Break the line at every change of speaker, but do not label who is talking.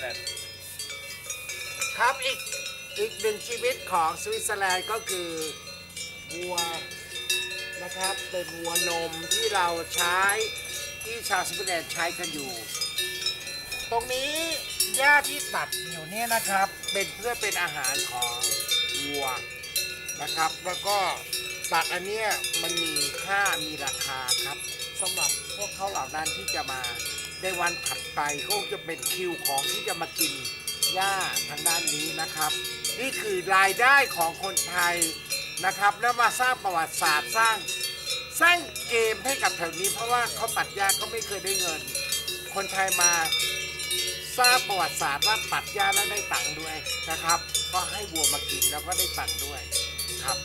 แลนด์
ครับอีกอีกหนึ่งชีวิตของสวิตเซอร์แลนด์ก็คือวัวนะครับเป็นวัวนมที่เราใช้ที่ชาวสวิตเซอร์แลนด์ใช้กันอยู่ ตรงนี้หญ้าที่ตัดอยู่เนี่ยนะครับ เป็นเพื่อเป็นอาหารของวัวนะครับ แล้วก็ตัดอันเนี้ยมันมีค่ามีราคาครับสำหรับพวกเขาเหล่านั้นที่จะมา ในวันถัดไปก็จะเป็นคิวของที่จะมากินหญ้าทางด้านนี้นะครับ นี่คือรายได้ของคนไทยนะครับ แล้วมาสร้างประวัติศาสตร์สร้างสร้างเกมให้กับแถวนี้ เพราะว่าเขาตัดหญ้าก็ไม่เคยได้เงิน คนไทยมาสร้างประวัติศาสตร์ว่าตัดหญ้าแล้วได้ตังค์ด้วยนะครับ ก็ให้วัวมากินแล้วก็ได้ตังค์ด้วยครับ